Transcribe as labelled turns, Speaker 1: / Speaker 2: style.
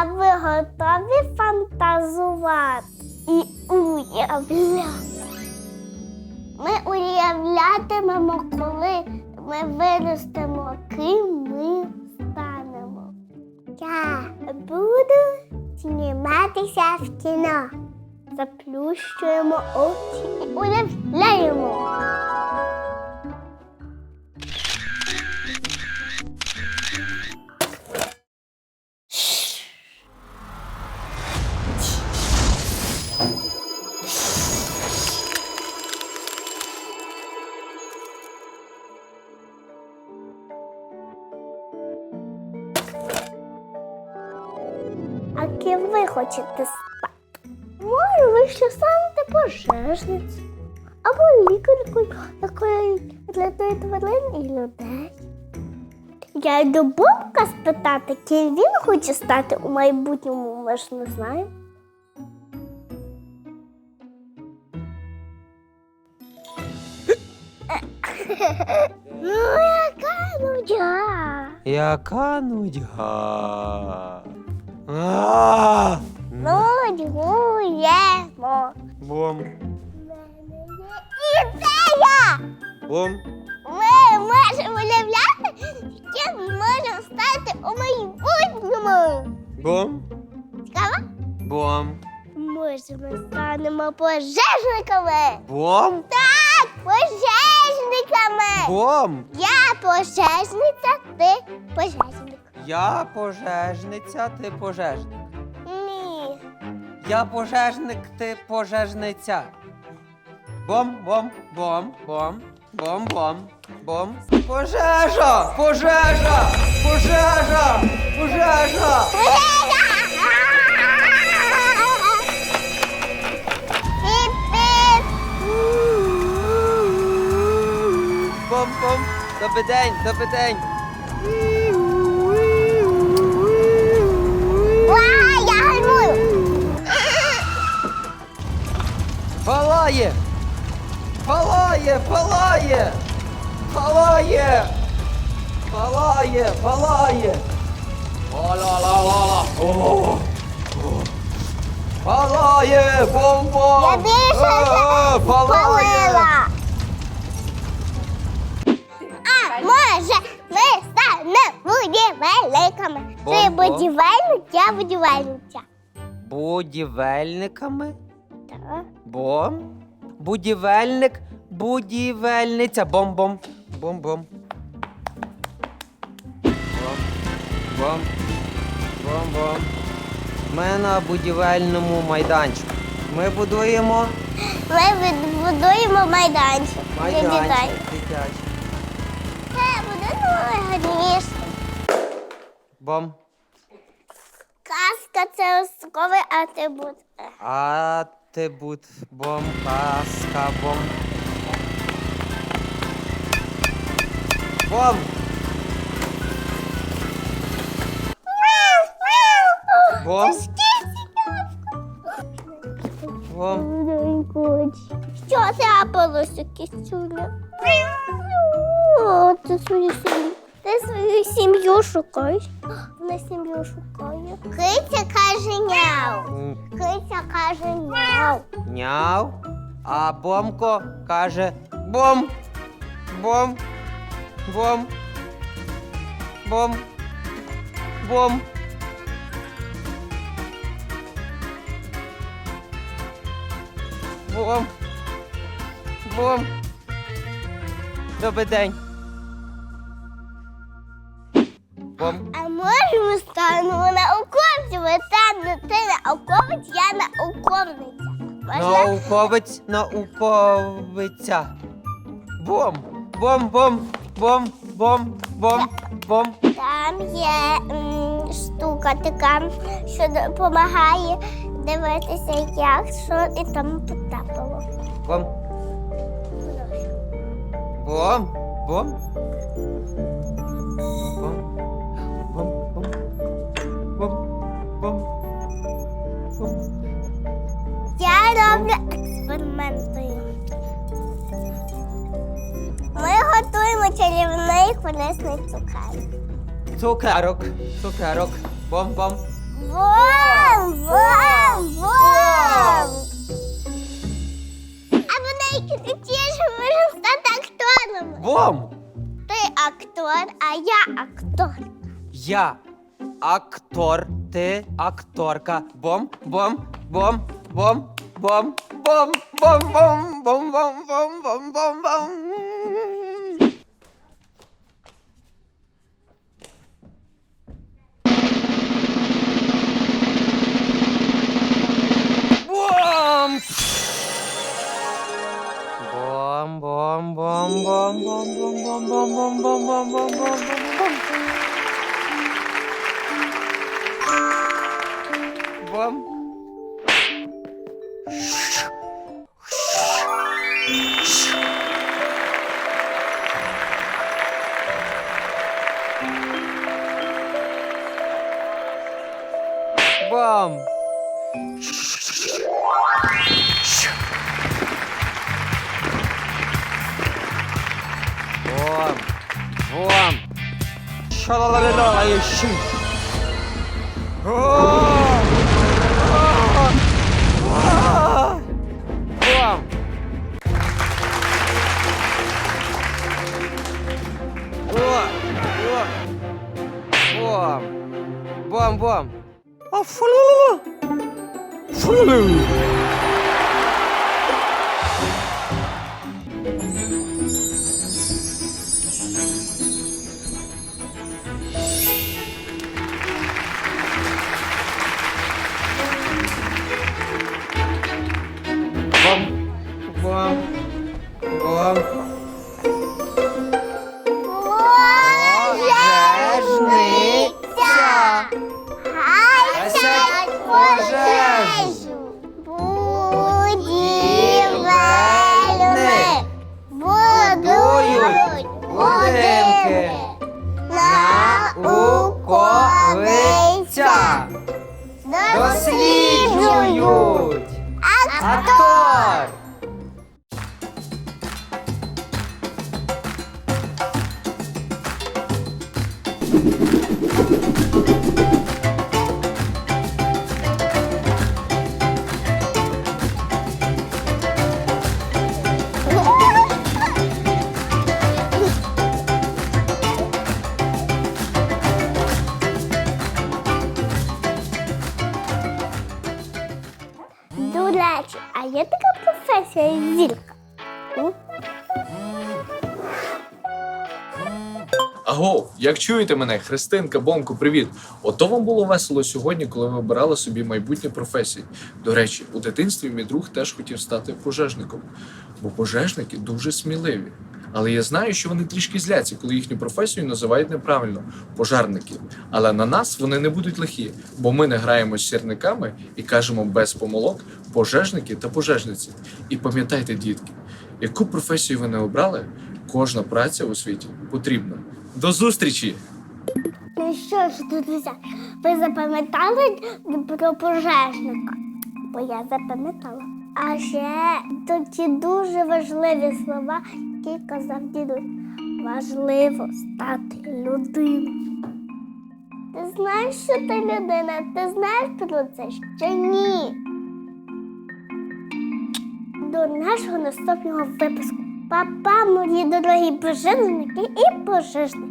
Speaker 1: А ви готові фантазувати і уявляти? Ми уявлятимемо, коли ми виростемо, ким ми станемо. Я буду зніматися в кіно. Заплющуємо очі і уявляємо. Хочете спати? Може, ви ще станете пожежницею або лікаркою, якою рятує тварин і людей. Я йду Бобка спитати, ким він хоче стати у майбутньому, ми ж не знаємо. Ну, яка нудя.
Speaker 2: Яка нудьга. А!
Speaker 1: Нудьгуємо.
Speaker 2: Бом.
Speaker 1: Ідея!
Speaker 2: Бом.
Speaker 1: Ми можемо уявляти, ким ми можемо стати у майбутньому.
Speaker 2: Бом.
Speaker 1: Цікаво?
Speaker 2: Бом.
Speaker 1: Може, ми станемо пожежниками.
Speaker 2: Бом.
Speaker 1: Так, пожежниками.
Speaker 2: Бом.
Speaker 1: Я пожежниця, ти пожежник.
Speaker 2: Я пожежниця, ти пожежник.
Speaker 1: Ні.
Speaker 2: Я пожежник, ти пожежниця. Бом, бом, бом, бом, бом, бом, бом. Пожежа! Пожежа! Пожежа! Пожежа!
Speaker 1: Піп-піп.
Speaker 2: Бом, бом. Добрий день, добрий день. Палає! Палає! Палає! Палає! Палає! Палає! О-ла-ла-ла-ла! Палає!
Speaker 1: Я більше
Speaker 2: Е,
Speaker 1: не
Speaker 2: Палає!
Speaker 1: палила. А може, ми станемо будівельниками. Ти будівельник, я будівельниця.
Speaker 2: Будівельниками?
Speaker 1: Так.
Speaker 2: Бом. Будівельник, будівельниця. Бом-бом. Бом-бом. Бом. Бом. Бом-бом. Ми на будівельному майданчику. Ми будуємо
Speaker 1: Ми відбудуємо майданчик. для дітей.
Speaker 2: майданчик дитячий.
Speaker 1: Це буде найгарніше.
Speaker 2: Бом.
Speaker 1: Казка це особливий атрибут.
Speaker 2: Тебут бом паска кабом. Бом! Бом! Бом!
Speaker 1: Що трапилося, кисюня? О, це суня ти свою сім'ю шукаєш. Вона сім'ю шукає. Киця каже няу. Киця каже няу.
Speaker 2: Няв. А Бомко каже бом. Бом. Бом. Бом. Бом. Бом. Бом. Добрий день.
Speaker 1: дитина науковець, я науковниця. Можна?
Speaker 2: Науковець, науковиця. Бом, бом, бом, бом, бом, бом, бом.
Speaker 1: Там є м, штука така, що допомагає дивитися, як що і там потрапило.
Speaker 2: Бом, бом, бом. Бом, бом, бом.
Speaker 1: Я роблю експерименти. Ми готуємо чарівний корисний цукер.
Speaker 2: Цукерок. Цукерок. Бом, бом.
Speaker 1: Бом! Бом! Бом! А вони тіше можемо стати акторами.
Speaker 2: Бом!
Speaker 1: Ти актор, а я актор.
Speaker 2: Я актор, ти акторка. Бом, бом, бом, бом, бом, бом, бом, бом, бом, бом, бом, бом, бом, бом. Бом! Бом, бом, бом, бом, бом, бом, бом, бом, бом, бом, бом, бом, бом, бом. babam. Babam. Babam. Babam. Şalalalala yaşım. Oh! Бом!
Speaker 1: Пожежниця!
Speaker 2: Гасять пожежу!
Speaker 1: Будівельник! Будують будинки!
Speaker 2: Науковиця! Досліджують! Актор!
Speaker 1: Речі, а є така професія зірка?
Speaker 3: Аго, як чуєте мене, Христинка, Бомко, привіт! Ото вам було весело сьогодні, коли ви обирали собі майбутні професії. До речі, у дитинстві мій друг теж хотів стати пожежником, бо пожежники дуже сміливі. Але я знаю, що вони трішки зляться, коли їхню професію називають неправильно пожарники. Але на нас вони не будуть лихі, бо ми не граємо з сірниками і кажемо без помилок пожежники та пожежниці. І пам'ятайте, дітки, яку професію ви не обрали, кожна праця у світі потрібна. До зустрічі!
Speaker 1: Ну що ж, друзі, ви запам'ятали про пожежника? Бо я запам'ятала. А ще тут ті дуже важливі слова, які казав дідусь. Важливо стати людиною. Ти знаєш, що ти людина? Ти знаєш про це ще ні? До нашого наступного випуску. Па-па, мої дорогі пожежники і пожежники.